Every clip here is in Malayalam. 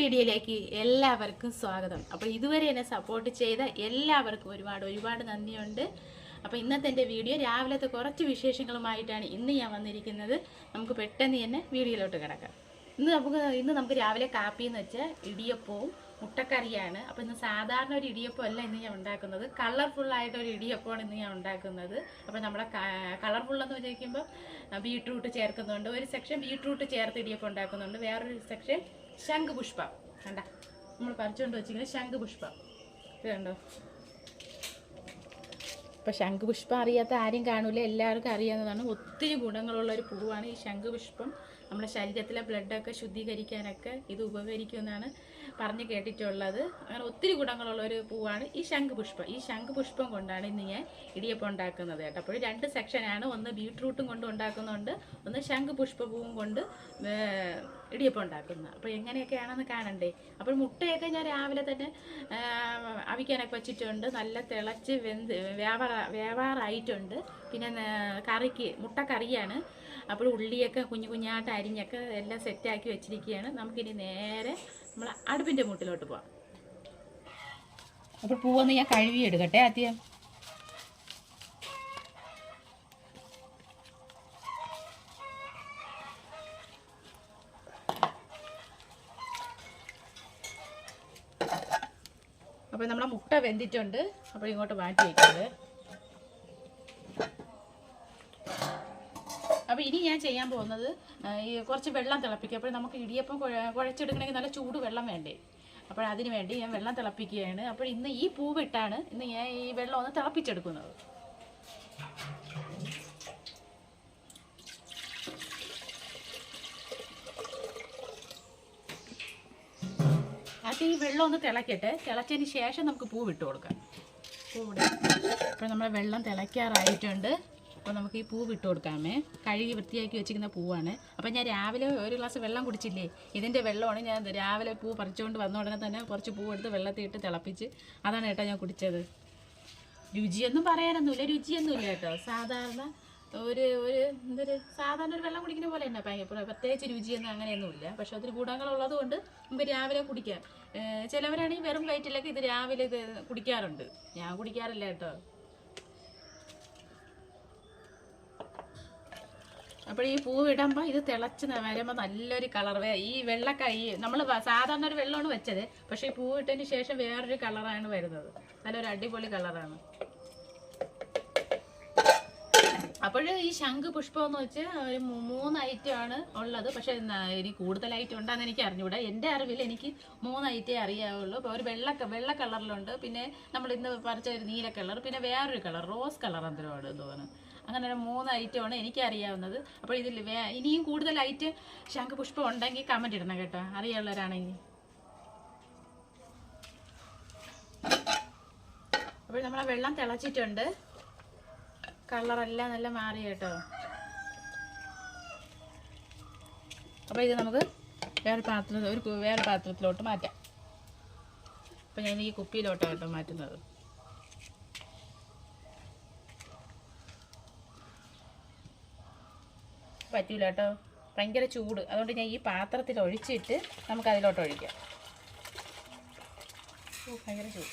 വീഡിയോയിലേക്ക് എല്ലാവർക്കും സ്വാഗതം. അപ്പോൾ ഇതുവരെ എന്നെ സപ്പോർട്ട് ചെയ്ത എല്ലാവർക്കും ഒരുപാട് ഒരുപാട് നന്ദിയുണ്ട്. അപ്പോൾ ഇന്നത്തെ എന്റെ വീഡിയോ രാവിലത്തെ കുറച്ച് വിശേഷങ്ങളുമായിട്ടാണ് ഇന്ന് ഞാൻ വന്നിരിക്കുന്നത്. നമുക്ക് പെട്ടെന്ന് തന്നെ വീഡിയോയിലോട്ട് കിടക്കാം. ഇന്ന് നമുക്ക് ഇന്ന് നമുക്ക് രാവിലെ കാപ്പി എന്ന് വെച്ചാൽ ഇടിയപ്പവും മുട്ടക്കറിയാണ്. അപ്പോൾ ഇന്ന് സാധാരണ ഒരു ഇടിയപ്പം അല്ല ഇന്ന് ഞാൻ ഉണ്ടാക്കുന്നത്. കളർഫുൾ ആയിട്ട് ഒരു ഇടിയപ്പമാണ് ഇന്ന് ഞാൻ ഉണ്ടാക്കുന്നത്. അപ്പോൾ നമ്മുടെ കളർഫുൾ എന്ന് വെച്ചിരിക്കുമ്പോൾ ബീട്രൂട്ട് ചേർക്കുന്നുണ്ട്. ഒരു സെക്ഷൻ ബീട്രൂട്ട് ചേർത്ത് ഇടിയപ്പം ഉണ്ടാക്കുന്നുണ്ട്. വേറൊരു സെക്ഷൻ ശംഖുപുഷ്പം. കണ്ട നമ്മൾ പറിച്ചുകൊണ്ട് വെച്ചിരിക്കുന്നത് ശംഖുപുഷ്പം. ഇത് കണ്ടോ? ഇപ്പം ശംഖുപുഷ്പം അറിയാത്ത ആരും കാണൂല എല്ലാവർക്കും അറിയാവുന്നതാണ്. ഒത്തിരി ഗുണങ്ങളുള്ള ഒരു പൂവാണ് ഈ ശംഖുപുഷ്പം. നമ്മുടെ ശരീരത്തിലെ ബ്ലഡൊക്കെ ശുദ്ധീകരിക്കാനൊക്കെ ഇത് ഉപകരിക്കുമെന്നാണ് പറഞ്ഞു കേട്ടിട്ടുള്ളത്. അങ്ങനെ ഒത്തിരി ഗുണങ്ങളുള്ള ഒരു പൂവാണ് ഈ ശംഖുപുഷ്പം. ഈ ശംഖുപുഷ്പം കൊണ്ടാണ് ഇന്ന് ഞാൻ ഇടിയപ്പം ഉണ്ടാക്കുന്നത് കേട്ടോ. അപ്പോൾ രണ്ട് സെക്ഷനാണ് ഒന്ന് ബീട്രൂട്ടും കൊണ്ട് ഉണ്ടാക്കുന്നുണ്ട്. ഒന്ന് ശംഖുപുഷ്പ പൂവും കൊണ്ട് ഇടിയപ്പം ഉണ്ടാക്കുന്നത് അപ്പോൾ എങ്ങനെയൊക്കെയാണെന്ന് കാണണ്ടേ? അപ്പോൾ മുട്ടയൊക്കെ ഞാൻ രാവിലെ തന്നെ അവിക്കാനൊക്കെ വെച്ചിട്ടുണ്ട്. നല്ല തിളച്ച് വെന്ത് വേവാറ വേവാറായിട്ടുണ്ട്. പിന്നെ കറിക്ക് മുട്ട കറിയാണ്. അപ്പോൾ ഉള്ളിയൊക്കെ കുഞ്ഞു കുഞ്ഞായിട്ട് അരിഞ്ഞൊക്കെ എല്ലാം സെറ്റാക്കി വെച്ചിരിക്കുകയാണ്. നമുക്കിനി നേരെ നമ്മൾ അടുപ്പിന്റെ മൂട്ടിലോട്ട് പോവാം. അപ്പോൾ പൂവൊന്ന് ഞാൻ കഴുകി എടുക്കട്ടെ ആദ്യം. അപ്പോൾ നമ്മളെ മുട്ട വെന്തിട്ടുണ്ട്. അപ്പോൾ ഇങ്ങോട്ട് മാറ്റി വയ്ക്കുന്നത് അപ്പോൾ ഇനി ഞാൻ ചെയ്യാൻ പോകുന്നത് ഈ കുറച്ച് വെള്ളം തിളപ്പിക്കുക. അപ്പോൾ നമുക്ക് ഇടിയപ്പം കുഴച്ചെടുക്കണമെങ്കിൽ നല്ല ചൂട് വെള്ളം വേണ്ടേ. അപ്പോൾ അതിന് വേണ്ടി ഞാൻ വെള്ളം തിളപ്പിക്കുകയാണ്. അപ്പോൾ ഇന്ന് ഈ പൂവിട്ടാണ് ഇന്ന് ഞാൻ ഈ വെള്ളം ഒന്ന് തിളപ്പിച്ചെടുക്കുന്നത്. ഈ വെള്ളം ഒന്ന് തിളക്കട്ടെ. തിളച്ചതിന് ശേഷം നമുക്ക് പൂവിട്ട് കൊടുക്കാം. പൂവിടെ. അപ്പോൾ നമ്മൾ വെള്ളം തിളയ്ക്കാറായിട്ടുണ്ട്. അപ്പോൾ നമുക്ക് ഈ പൂ ഇട്ട് കൊടുക്കാമേ. കഴുകി വൃത്തിയാക്കി വെച്ചിരിക്കുന്ന പൂവാണ്. അപ്പോൾ ഞാൻ രാവിലെ ഒരു ഗ്ലാസ് വെള്ളം കുടിച്ചില്ലേ? ഇതിന്റെ വെള്ളമാണ് ഞാൻ രാവിലെ പൂ പറിച്ചുകൊണ്ട് വന്ന ഉടനെ തന്നെ കുറച്ച് പൂ എടുത്ത് വെള്ളത്തിൽ ഇട്ട് തിളപ്പിച്ച് അതാണ് കേട്ടോ ഞാൻ കുടിച്ചത്. രുചിയൊന്നും പറയാനൊന്നുമില്ല രുചിയൊന്നുമില്ല കേട്ടോ. സാധാരണ ഒരു ഒരു എന്തൊരു സാധാരണ ഒരു വെള്ളം കുടിക്കുന്ന പോലെ തന്നെ ഭയങ്കര പ്രത്യേകിച്ച് രുചിയൊന്നും അങ്ങനെയൊന്നുമില്ല. പക്ഷെ അതിന് ഗുണങ്ങളുള്ളത് കൊണ്ട് നമുക്ക് രാവിലെ കുടിക്കാം. ചിലവരാണെങ്കിൽ വെറും വയറ്റിലൊക്കെ ഇത് രാവിലെ ഇത് കുടിക്കാറുണ്ട്. ഞാൻ കുടിക്കാറില്ല കേട്ടോ. അപ്പോൾ ഈ പൂവ് ഇടുമ്പോൾ ഇത് തിളച്ച് വരുമ്പോൾ നല്ലൊരു കളർ ഈ വെള്ളക്ക ഈ നമ്മൾ സാധാരണ ഒരു വെള്ളമാണ് വെച്ചത്. പക്ഷേ ഈ പൂവ് ഇട്ടതിന് ശേഷം വേറൊരു കളറാണ് വരുന്നത്. നല്ലൊരു അടിപൊളി കളറാണ് അപ്പോൾ ഈ ശംഖ് പുഷ്പം എന്ന് വെച്ചാൽ ഒരു മൂന്ന് ഐറ്റം ആണ് ഉള്ളത്. പക്ഷെ ഇനി കൂടുതൽ ഐറ്റം ഉണ്ടെന്ന് എനിക്ക് അറിഞ്ഞുകൂടാ എന്റെ അറിവിൽ എനിക്ക് മൂന്ന് ഐറ്റേ അറിയാവുള്ളൂ. അപ്പോൾ ഒരു വെള്ള വെള്ള കളറിലുണ്ട് പിന്നെ നമ്മൾ ഇന്ന് പറിച്ച ഒരു നീല കളർ പിന്നെ വേറൊരു കളർ റോസ് കളർ എന്തിനാണ് തോന്നുന്നു. അങ്ങനെ ഒരു മൂന്ന് ഐറ്റമാണ് എനിക്ക് അറിയാവുന്നത് അപ്പോൾ ഇതിൽ ഇനിയും കൂടുതൽ ഐറ്റം ശംഖ് പുഷ്പം ഉണ്ടെങ്കിൽ കമന്റ് ഇടണം കേട്ടോ. അറിയാനുള്ളവരാണെങ്കിൽ അപ്പോൾ നമ്മളെ വെള്ളം തിളച്ചിട്ടുണ്ട്. കളറെല്ലാം നല്ല മാറി കേട്ടോ. അപ്പോൾ ഇത് നമുക്ക് വേറെ പാത്രത്തിൽ ഒരു വേറെ പാത്രത്തിലോട്ട് മാറ്റാം. അപ്പോൾ ഞാൻ ഈ കുപ്പിയിലോട്ടാണ് കേട്ടോ മാറ്റുന്നത്. പറ്റൂല കേട്ടോ ഭയങ്കര ചൂട്. അതുകൊണ്ട് ഞാൻ ഈ പാത്രത്തിൽ ഒഴിച്ചിട്ട് നമുക്ക് അതിലോട്ട് ഒഴിക്കാം ഭയങ്കര ചൂട്.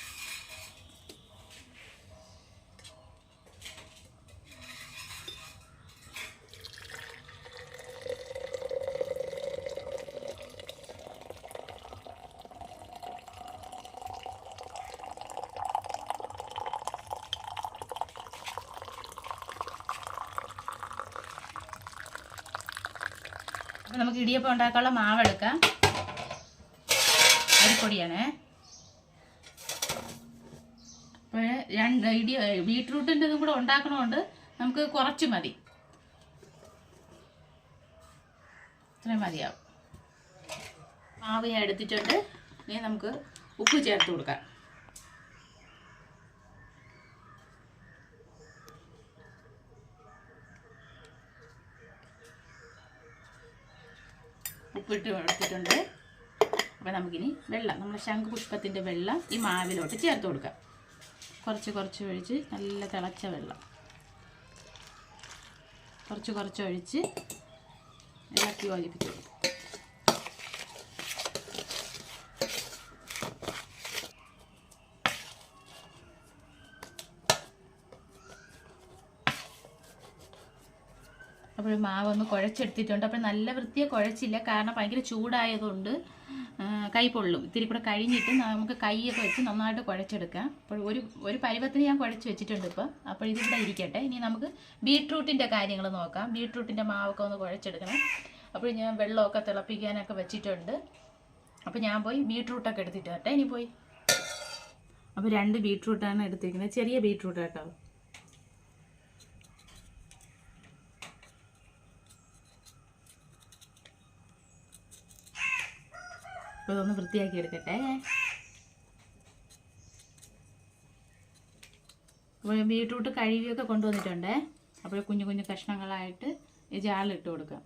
അപ്പം നമുക്ക് ഇടിയപ്പം ഉണ്ടാക്കാനുള്ള മാവ് എടുക്കാം. അരിപ്പൊടിയാണേ. അപ്പോൾ രണ്ട് ഇടി ബീട്രൂട്ടിന്റെ കൂടെ ഉണ്ടാക്കണമുണ്ട് നമുക്ക് കുറച്ച് മതി. ഇത്രയും മതിയാവും. മാവ് ഞാൻ എടുത്തിട്ടുണ്ട്. ഇനി നമുക്ക് ഉപ്പ് ചേർത്ത് കൊടുക്കാം. ഉപ്പിട്ട് എടുത്തിട്ടുണ്ട്. അപ്പോൾ നമുക്കിനി വെള്ളം നമ്മുടെ ശംഖുപുഷ്പത്തിന്റെ വെള്ളം ഈ മാവിലോട്ട് ചേർത്ത് കൊടുക്കാം. കുറച്ച് കുറച്ച് ഒഴിച്ച് നല്ല തിളച്ച വെള്ളം. കുറച്ച് കുറച്ച് ഒഴിച്ച് ഇളക്കി യോജിപ്പിച്ച് കൊടുക്കും അപ്പോൾ മാവ് ഒന്ന് കുഴച്ചെടുത്തിട്ടുണ്ട്. അപ്പോൾ നല്ല വൃത്തിയെ കുഴച്ചില്ല. കാരണം ഭയങ്കര ചൂടായതുകൊണ്ട് കൈ പൊള്ളും. ഇത്തിരി കൂടെ കഴിഞ്ഞിട്ട് നമുക്ക് കൈയൊക്കെ വെച്ച് നന്നായിട്ട് കുഴച്ചെടുക്കാം. അപ്പോൾ ഒരു ഒരു പരുവത്തിന് ഞാൻ കുഴച്ച് വെച്ചിട്ടുണ്ട് ഇപ്പോൾ. അപ്പോൾ ഇതിവിടെ ഇരിക്കട്ടെ. ഇനി നമുക്ക് ബീട്രൂട്ടിന്റെ കാര്യങ്ങൾ നോക്കാം. ബീട്രൂട്ടിന്റെ മാവൊക്കെ ഒന്ന് കുഴച്ചെടുക്കണം. അപ്പോൾ ഞാൻ വെള്ളമൊക്കെ തിളപ്പിക്കാനൊക്കെ വെച്ചിട്ടുണ്ട്. അപ്പോൾ ഞാൻ പോയി ബീട്രൂട്ടൊക്കെ എടുത്തിട്ട് വരട്ടെ. ഇനി പോയി. അപ്പോൾ രണ്ട് ബീട്രൂട്ടാണ് എടുത്തിരിക്കുന്നത്. ചെറിയ ബീട്രൂട്ട് കേട്ടോ. അപ്പോൾ ഇതൊന്ന് വൃത്തിയാക്കി എടുക്കട്ടെ. ബീട്രൂട്ട് കഴുകിയൊക്കെ കൊണ്ടുവന്നിട്ടുണ്ട്. അപ്പോൾ കുഞ്ഞു കുഞ്ഞു കഷ്ണങ്ങളായിട്ട് ഈ ജാറിലിട്ട് കൊടുക്കാം.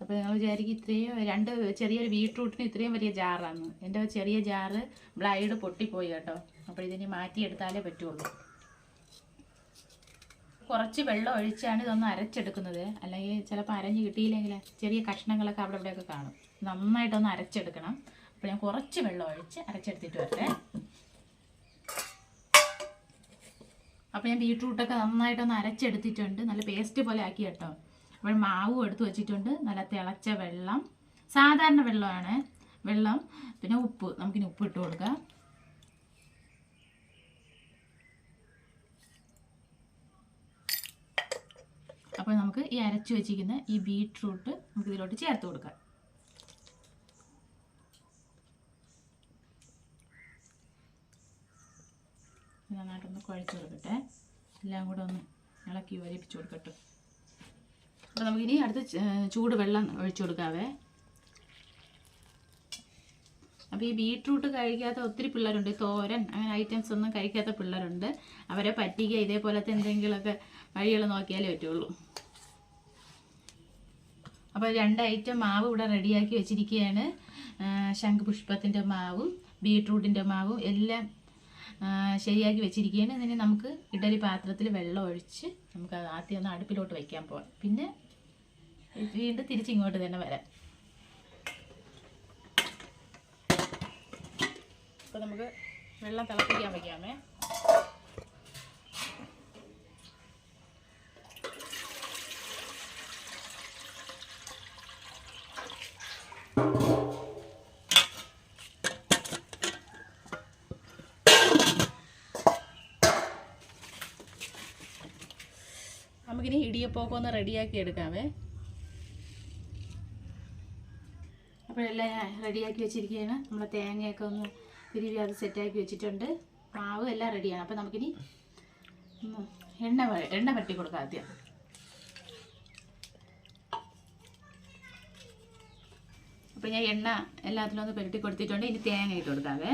അപ്പോൾ നിങ്ങൾ വിചാരിക്കും ഇത്രയും രണ്ട് ചെറിയൊരു ബീട്രൂട്ടിന് ഇത്രയും വലിയ ജാറാണ് എന്റെ ചെറിയ ജാറ് ബ്ലൈഡ് പൊട്ടിപ്പോയി കേട്ടോ. അപ്പോൾ ഇതിന് മാറ്റിയെടുത്താലേ പറ്റുള്ളൂ. കുറച്ച് വെള്ളം ഒഴിച്ചാണ് ഇതൊന്ന് അരച്ചെടുക്കുന്നത്. അല്ലെങ്കിൽ ചിലപ്പോൾ അരഞ്ഞ് കിട്ടിയില്ലെങ്കിൽ ചെറിയ കഷ്ണങ്ങളൊക്കെ അവിടെ ഇവിടെയൊക്കെ കാണും. നന്നായിട്ടൊന്ന് അരച്ചെടുക്കണം. അപ്പോൾ ഞാൻ കുറച്ച് വെള്ളം ഒഴിച്ച് അരച്ചെടുത്തിട്ട് വരട്ടെ. അപ്പോൾ ഞാൻ ബീട്രൂട്ടൊക്കെ നന്നായിട്ടൊന്ന് അരച്ചെടുത്തിട്ടുണ്ട്. നല്ല പേസ്റ്റ് പോലെ ആക്കി കേട്ടോ. അപ്പോൾ മാവും എടുത്ത് വെച്ചിട്ടുണ്ട്. നല്ല തിളച്ച വെള്ളം. സാധാരണ വെള്ളമാണ്. വെള്ളം പിന്നെ ഉപ്പ്. നമുക്കിനി ഉപ്പ് ഇട്ട് കൊടുക്കാം. അപ്പോൾ നമുക്ക് ഈ അരച്ചു വെച്ചിരിക്കുന്ന ഈ ബീട്രൂട്ട് നമുക്ക് ഇതിലോട്ട് ചേർത്ത് കൊടുക്കാം ഇത് നന്നായിട്ടൊന്ന് കുഴച്ച് കൊടുക്കട്ടെ. എല്ലാം കൂടെ ഒന്ന് ഇളക്കി യോജിപ്പിച്ച് കൊടുക്കട്ടെ. അപ്പോൾ നമുക്കിനി അടുത്ത് ചൂട് വെള്ളം ഒഴിച്ചു കൊടുക്കാവേ. അപ്പോൾ ഈ ബീട്രൂട്ട് കഴിക്കാത്ത ഒത്തിരി പിള്ളേരുണ്ട്. തോരൻ അങ്ങനെ ഐറ്റംസ് ഒന്നും കഴിക്കാത്ത പിള്ളേരുണ്ട്. അവരെ പറ്റിക്കുക ഇതേപോലത്തെ എന്തെങ്കിലുമൊക്കെ വഴികൾ നോക്കിയാലേ പറ്റുള്ളൂ. അപ്പോൾ രണ്ട് ഐറ്റം മാവ് ഇവിടെ റെഡിയാക്കി വെച്ചിരിക്കുകയാണ്. ശംഖുപുഷ്പത്തിന്റെ മാവും ബീട്രൂട്ടിന്റെ മാവും എല്ലാം ശരിയാക്കി വെച്ചിരിക്കുകയാണ്. ഇതിന് നമുക്ക് ഇഡലി പാത്രത്തിൽ വെള്ളം ഒഴിച്ച് നമുക്ക് ആദ്യം ഒന്ന് അടുപ്പിലോട്ട് വയ്ക്കാൻ പോവാം. പിന്നെ വീണ്ടും തിരിച്ചിങ്ങോട്ട് തന്നെ വരാം. അപ്പോൾ നമുക്ക് വെള്ളം തിളപ്പിക്കാൻ വയ്ക്കാമേ നമുക്കിനി ഇടിയപ്പമൊക്കെ ഒന്ന് റെഡിയാക്കി എടുക്കാമേ അപ്പോഴെല്ലാം ഞാൻ റെഡിയാക്കി വെച്ചിരിക്കുകയാണ്. നമ്മളെ തേങ്ങയൊക്കെ ഒന്ന് തിരികെ അത് സെറ്റാക്കി വെച്ചിട്ടുണ്ട്. മാവ് എല്ലാം റെഡിയാണ്. അപ്പോൾ നമുക്കിനി എണ്ണ എണ്ണ പറ്റി കൊടുക്കാം ആദ്യം. അപ്പോൾ ഞാൻ എണ്ണ എല്ലാത്തിലും ഒന്ന് പുരട്ടി കൊടുത്തിട്ടുണ്ട്. ഇനി തേങ്ങ ഇട്ട് കൊടുക്കാവേ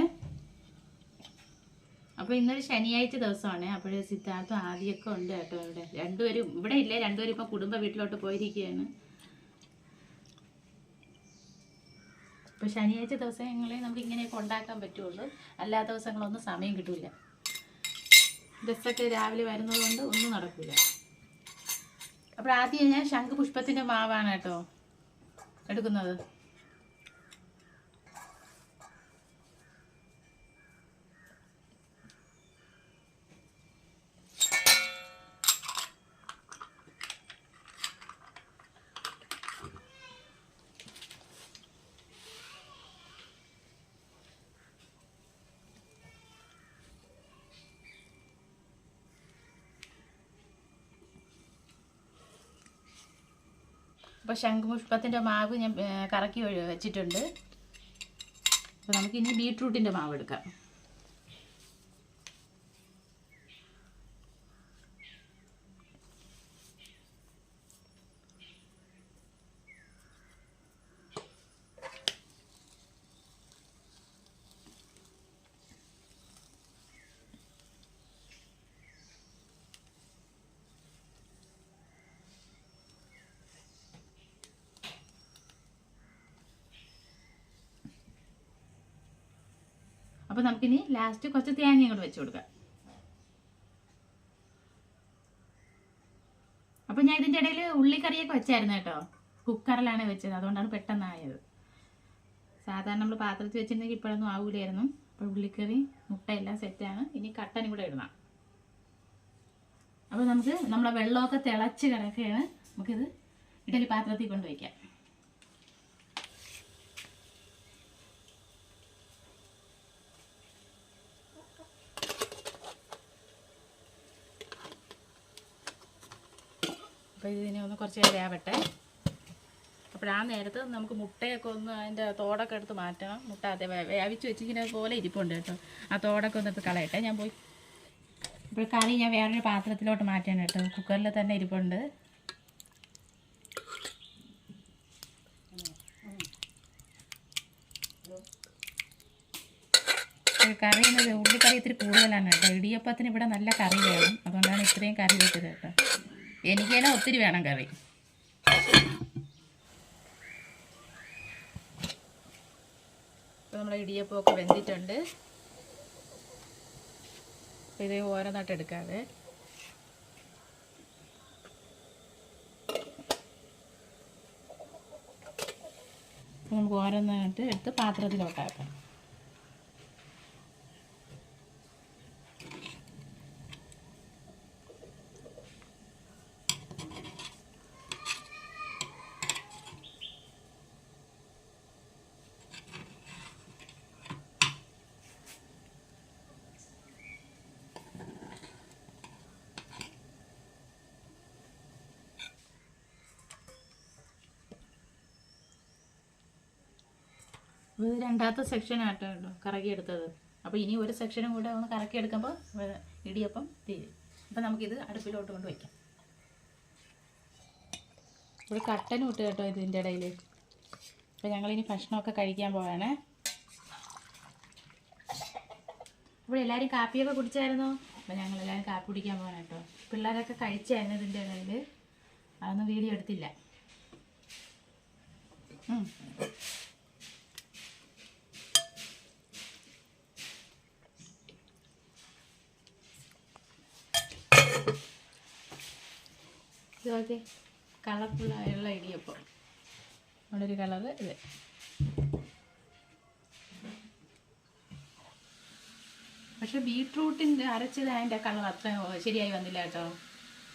അപ്പോൾ ഇന്നൊരു ശനിയാഴ്ച ദിവസമാണ്. അപ്പോൾ സിദ്ധാർത്ഥം ആദ്യമൊക്കെ ഉണ്ട് കേട്ടോ ഇവിടെ. രണ്ടുപേരും ഇവിടെ ഇല്ലേ രണ്ടുപേരും ഇപ്പോൾ കുടുംബ വീട്ടിലോട്ട് പോയിരിക്കുകയാണ് ഇപ്പോൾ ശനിയാഴ്ച ദിവസങ്ങളെ നമുക്ക് ഇങ്ങനെയൊക്കെ ഉണ്ടാക്കാൻ പറ്റുള്ളൂ. അല്ലാത്ത ദിവസങ്ങളൊന്നും സമയം കിട്ടില്ല ബസ്സൊക്കെ രാവിലെ വരുന്നത് കൊണ്ട് ഒന്നും നടക്കില്ല അപ്പോൾ ആദ്യം ഞാൻ ശംഖുപുഷ്പത്തിന്റെ മാവാണ് കേട്ടോ എടുക്കുന്നത്. അപ്പോൾ ശംഖുപുഷ്പത്തിന്റെ മാവ് ഞാൻ കറക്കി വെച്ചിട്ടുണ്ട്. അപ്പോൾ നമുക്കിനി ബീട്രൂട്ടിന്റെ മാവ് എടുക്കാം. അപ്പോൾ നമുക്കിനി ലാസ്റ്റ് കുറച്ച് തേങ്ങയും കൂടെ വെച്ച് കൊടുക്കാം. അപ്പോൾ ഞാൻ ഇതിന്റെ ഇടയിൽ ഉള്ളിക്കറിയൊക്കെ വെച്ചായിരുന്നു കേട്ടോ. കുക്കറിലാണ് വെച്ചത്. അതുകൊണ്ടാണ് പെട്ടെന്നായത്. സാധാരണ നമ്മൾ പാത്രത്തിൽ വെച്ചിട്ടുണ്ടെങ്കിൽ ഇപ്പോഴൊന്നും ആവൂലായിരുന്നു. അപ്പോൾ ഉള്ളിക്കറി മുട്ട എല്ലാം സെറ്റാണ് ഇനി കട്ടനും കൂടെ ഇടണം. അപ്പോൾ നമുക്ക് നമ്മളെ വെള്ളമൊക്കെ തിളച്ച് കിടക്കുകയാണ്. നമുക്കിത് ഇഡലി പാത്രത്തിൽ കൊണ്ട് അപ്പോൾ ഇതിനെ ഒന്ന് കുറച്ച് നേരം വേവട്ടെ. അപ്പോൾ ആ നേരത്ത് നമുക്ക് മുട്ടയൊക്കെ ഒന്ന് അതിന്റെ തോടൊക്കെ എടുത്ത് മാറ്റണം. മുട്ട അതേ വേവിച്ച് വെച്ചിങ്ങനെ പോലെ ഇരിപ്പുണ്ട് കേട്ടോ. ആ തോടൊക്കെ ഒന്ന് എടുത്ത് കളയട്ടെ. ഞാൻ പോയി. ഇപ്പോൾ കറി ഞാൻ വേറൊരു പാത്രത്തിലോട്ട് മാറ്റാൻ കേട്ടോ. കുക്കറിൽ തന്നെ ഇരിപ്പുണ്ട്. കറി ഉള്ളിക്കറി ഇത്തിരി കൂടുതലാണ് കേട്ടോ. ഇടിയപ്പത്തിന് ഇവിടെ നല്ല കറി വേണം. അതുകൊണ്ടാണ് ഇത്രയും കറി വെച്ചത് കേട്ടോ. എനിക്ക് തന്നെ ഒത്തിരി വേണം കറി. ഇപ്പോൾ നമ്മുടെ ഇടിയപ്പമൊക്കെ വെന്തിട്ടുണ്ട്. ഇത് ഓരോന്നായിട്ട് എടുക്കാതെ നമുക്ക് ഓരോന്നായിട്ട് എടുത്ത് പാത്രത്തിലോട്ടാക്കാം. ഇത് രണ്ടാമത്തെ കറക്കി കറക്കിയെടുത്തത്. അപ്പോൾ ഇനി ഒരു സെക്ഷനും കൂടെ ഒന്ന് കറക്കിയെടുക്കുമ്പോൾ ഇടിയപ്പം തീരും. അപ്പോൾ നമുക്കിത് അടുപ്പിലോട്ട് കൊണ്ട് വയ്ക്കാം ഒരു കട്ടനും ഇട്ട് കേട്ടോ ഇതിന്റെ ഇടയിൽ അപ്പോൾ ഞങ്ങളിനി ഭക്ഷണമൊക്കെ കഴിക്കാൻ പോവാണേ. ഇവിടെ എല്ലാവരും കാപ്പിയൊക്കെ കുടിച്ചായിരുന്നോ? അപ്പോൾ ഞങ്ങൾ എല്ലാവരും കാപ്പി കുടിക്കാൻ പോകണം കേട്ടോ. പിള്ളേരൊക്കെ കഴിച്ചായിരുന്നു ഇതിന്റെ ഇടയിൽ അതൊന്നും വീഡിയോ എടുത്തില്ല. ഇത് കളർഫുള്ളായുള്ള ഇടിയപ്പം. നമ്മുടെ ഒരു കളറ് ഇത്. പക്ഷെ ബീട്രൂട്ടിന്റെ അരച്ചത് അതിന്റെ കളർ അത്ര ശരിയായി വന്നില്ല കേട്ടോ.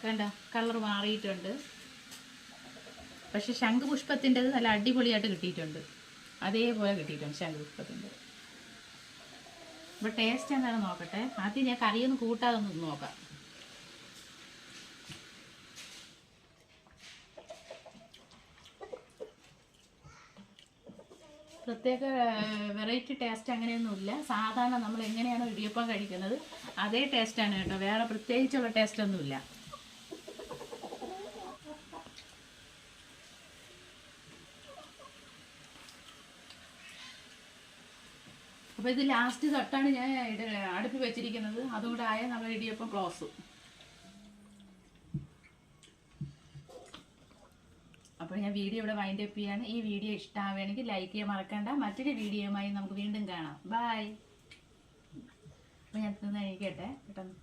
കണ്ട കളർ മാറിയിട്ടുണ്ട്. പക്ഷെ ശംഖുപുഷ്പത്തിന്റെത് നല്ല അടിപൊളിയായിട്ട് കിട്ടിയിട്ടുണ്ട്. അതേപോലെ കിട്ടിയിട്ടുണ്ട് ശംഖുപുഷ്പത്തിന്റെ. അപ്പോൾ ടേസ്റ്റ് എന്താണെന്ന് നോക്കട്ടെ. ആദ്യം ഞാൻ കറിയൊന്നും കൂട്ടാതെ ഒന്ന് നോക്കാം. പ്രത്യേക വെറൈറ്റി ടേസ്റ്റ് അങ്ങനെയൊന്നുമില്ല. സാധാരണ നമ്മൾ എങ്ങനെയാണോ ഇടിയപ്പം കഴിക്കുന്നത് അതേ ടേസ്റ്റാണ് കേട്ടോ. വേറെ പ്രത്യേകിച്ചുള്ള ടേസ്റ്റ് ഒന്നുമില്ല. അപ്പോൾ ഇത് ലാസ്റ്റ് തൊട്ടാണ് ഞാൻ അടുപ്പ് വെച്ചിരിക്കുന്നത്. അതുകൂടെ ആയ നമ്മൾ ഇടിയപ്പം ക്ലോസ്. അപ്പോൾ ഞാൻ വീഡിയോ ഇവിടെ വൈൻഡ് അപ്പ് ചെയ്യാണ്. ഈ വീഡിയോ ഇഷ്ടമാവുകയാണെങ്കിൽ ലൈക്ക് ചെയ്യാൻ മറക്കണ്ട. മറ്റൊരു വീഡിയോയുമായി നമുക്ക് വീണ്ടും കാണാം. ബായ് അപ്പോൾ ഞാൻ തിന്ന് കഴിക്കട്ടെ പെട്ടെന്ന്.